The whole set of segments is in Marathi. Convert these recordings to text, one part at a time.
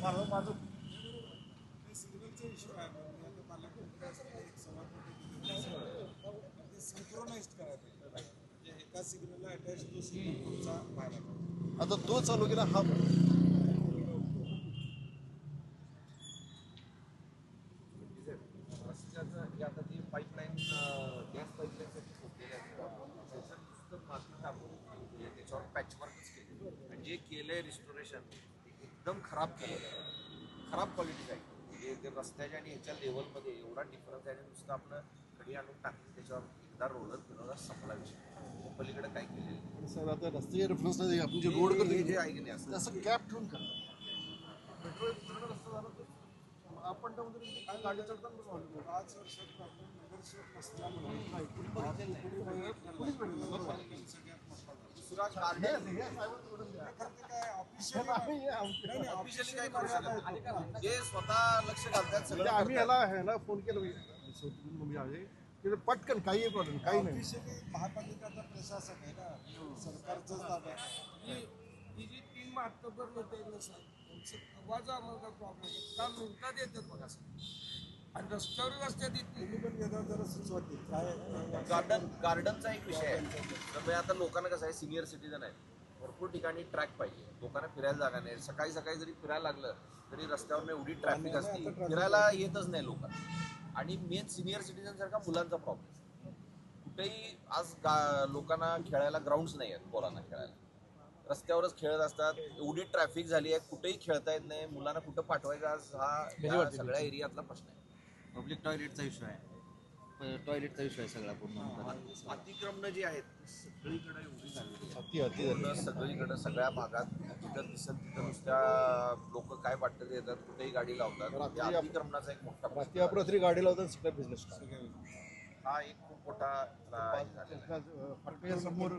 माझं माझं सिग्नलचा इश्यू आहे आता मला कोणत्या एक सभापती सिंक्रोनाइज म्हणजे एका सिग्नलला अटॅच तो सिग्नल तुमचा व्हायला आता तो चालू केला हा रस्त्याचं हे आता ती पाईपलाईन गॅस पाईपलाईनसाठी फोडलेली आहे त्याचं नुसतं माती टाकून म्हणजे त्याच्यावर पॅचवर्कच केले आणि जे केलंय रिस्टोरेशन एकदम खराब केलं. खराब क्वालिटीचं आहे. म्हणजे ते रस्त्याच्या आणि ह्याच्या लेवलमध्ये एवढा डिफरन्स आहे आणि नुसतं आपलं खडी आणून टाकली त्याच्यावर एकदा रोलर फिरवला संपला विषय. पलीकडे काय केलेलं सर आता रस्ते रेफरन्स आपण जे रोड हे जे करतो आहे की नाही असं? असं गॅप ठेवून करा. पेट्रोल पूर्ण रस्ता झाला तर? आपण काय गाडी चढताना प्रॉब्लेम पाच वर्षात आपण नगरसेवक नसल्यामुळे ते काय ऑफिशियल ऑफिशियली काय करू शकत. जे स्वतः लक्ष घालतात सगळं. आम्ही. याला ह्याला फोन केला म्हणजे पटकन काही प्रॉब्लेम काही नाही. ऑफिशियली महापालिकाचा प्रशासक आहे ना. आहे. ही ही जी आम्हाला प्रॉब्लेम आहे. येतात बघा आणि रस्त्यावर रस्त्यात येत पण गेल्यावर जरा सुचवते काय गार्डन गार्डनचा एक विषय आहे. म्हणजे आता लोकांना कसं आहे सिनियर सिटीजन आहे भरपूर ठिकाणी ट्रॅक पाहिजे. लोकांना फिरायला जागा नाही. सकाळी सकाळी जरी फिरायला लागलं तरी रस्त्यावर एवढी ट्रॅफिक असते. फिरायला येतच नाही लोकांना आणि मेन सिनियर सिटीजन सारखा मुलांचा प्रॉब्लेम कुठेही आज गा लोकांना खेळायला ग्राउंड्स नाही आहेत पोरांना खेळायला. रस्त्यावरच खेळत असतात. एवढी ट्रॅफिक झाली आहे कुठेही खेळता येत नाही. मुलांना कुठं पाठवायचं आज हा सगळ्या एरियातला प्रश्न आहे. पब्लिक टॉयलेटचा इश्यू आहे. टॉयलेटचा इश्यू आहे सगळा पूर्ण. अतिक्रमणं जी आहेत सगळीकडे एवढी झालेली आहेत. अति अति. पूर्ण सगळीकडे सगळ्या भागात जिथं दिसत तिथं नुसत्या लोक काय वाटतं ते येतात कुठेही गाडी लावतात. अतिक्रमणाचा एक मोठा अपरात्री गाडी लावतात सगळं बिझनेस हा एक खूप मोठा हे फटक्यासमोर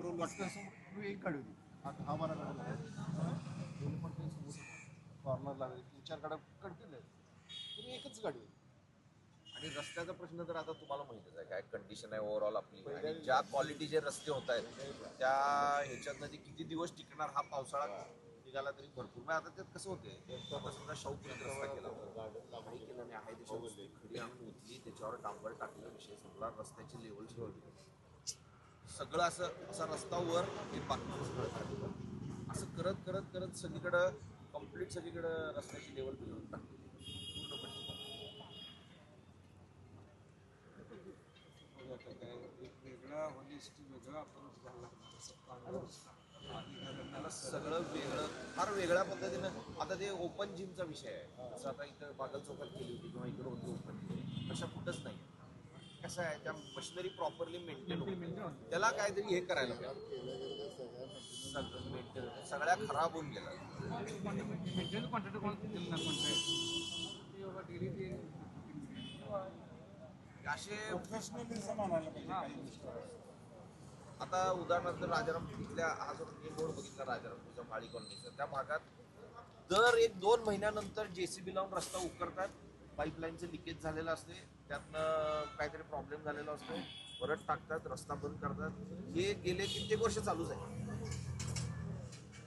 एक गाडी होती. आता हा मला दोन फटक्यासमोर कॉर्नर लागले. तीन चार गाड्या कडतील तरी एकच गाडी होती. आणि रस्त्याचा प्रश्न तर आता तुम्हाला माहितीच आहे काय कंडिशन आहे ओव्हरऑल आपली. आणि ज्या क्वालिटीचे रस्ते होत आहेत त्या ह्याच्यातनं ते किती दिवस टिकणार हा पावसाळा निघाला तरी भरपूर. मग आता त्यात कसं होते समजा शौक रस्ता केला. होता. काही केलं नाही आहे त्याच्यावर खडी आणून ओतली त्याच्यावर डांबर टाकलं विषय संपला रस्त्याची लेवल ठेवली सगळं असं असा रस्ता वर हे बाकीचं सगळं असं करत करत करत सगळीकडं कंप्लीट सगळीकडं रस्त्याची लेवल बिघडून टाकली. आता आहे एक वेगळा होनेस्टी वेगळा अप्रोच घ्यायला लागणार अधिकाऱ्यांना त्याला सगळं वेगळं फार वेगळ्या पद्धतीनं आता ते ओपन जिमचा विषय आहे जसं आता इथं बागल चौकात केली होती किंवा इकडे होती ओपन अशा कुठंच नाही कसं आहे त्या मशिनरी प्रॉपरली मेंटेन होते त्याला काहीतरी हे करायला पाहिजे मेंटेन सगळ्या खराब होऊन गेल्या असे प्रोफेशनलिझम आणायला पाहिजे गोष्टी. आता उदाहरणार्थ राजाराम इथल्या हा जो रोड बघितला राजारामपूरच्या माळी कॉलनीचा त्या भागात दर एक दोन महिन्यानंतर जेसीबी लावून रस्ता उकरतात. पाईपलाईनचं लिकेज झालेलं असते. त्यातनं काहीतरी प्रॉब्लेम झालेला असतो. परत टाकतात रस्ता बंद करतात. हे गेले कित्येक वर्ष चालूच आहे.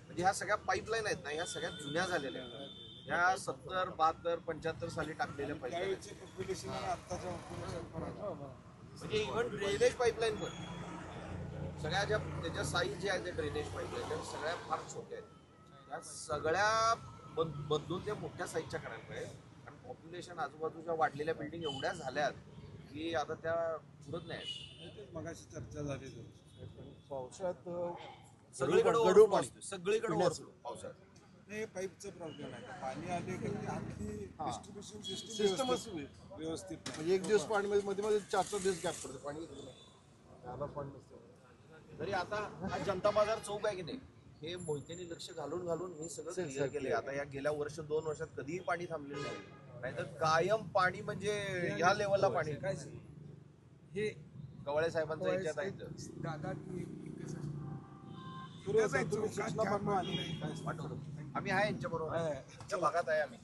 म्हणजे ह्या सगळ्या पाईपलाईन आहेत ना ह्या सगळ्या जुन्या झालेल्या आहेत. ह्या सत्तर बहात्तर पंच्याहत्तर साली टाकलेल्या आहे. म्हणजे इव्हन ड्रेनेज पाईपलाईन पण. सगळ्या ज्या त्याच्या साईज जे आहे ते ड्रेनेज पाईपलाईन त्या सगळ्या फार छोट्या आहेत. त्या सगळ्या बद- बदलून त्या मोठ्या साईजच्या करायला पाहिजे कारण पॉप्युलेशन आजूबाजूच्या वाढलेल्या बिल्डिंग एवढ्या झाल्यात की आता त्या पुरत नाही तेच मगाशी चर्चा झाली. अं, सगळीकडे. सगळीकडे पिण्याचं. हे पाईपचा प्रॉब्लेम आहे पाणी आले की ते अगदी डिस्ट्रीब्युशन सिस्टम सिस्टमच व्यवस्थित नाही. म्हणजे एक दिवस पाणी मध्ये मध्ये मध्ये चार चार दिवस गॅप पडतो. पाणी येत नाही. त्याला पाणी नसतं. तरी आता हा जनता बाजार चौक आहे की नाही? हे मोहित्यांनी लक्ष घालून घालून हे सगळं सगळं क्लिअर केले आता या गेल्या वर्ष दोन वर्षात कधीही पाणी थांबलेलं नाही. नाहीतर कायम पाणी म्हणजे ह्या लेवलला पाणी. काय हे कवळे साहेबांचा याच्यात आहे इथं. दादा ती तुम्ही सूचना आणि काय पाठवतो. आम्ही आहे यांच्या बरोबर आहे. यांच्या भागात आहे आम्ही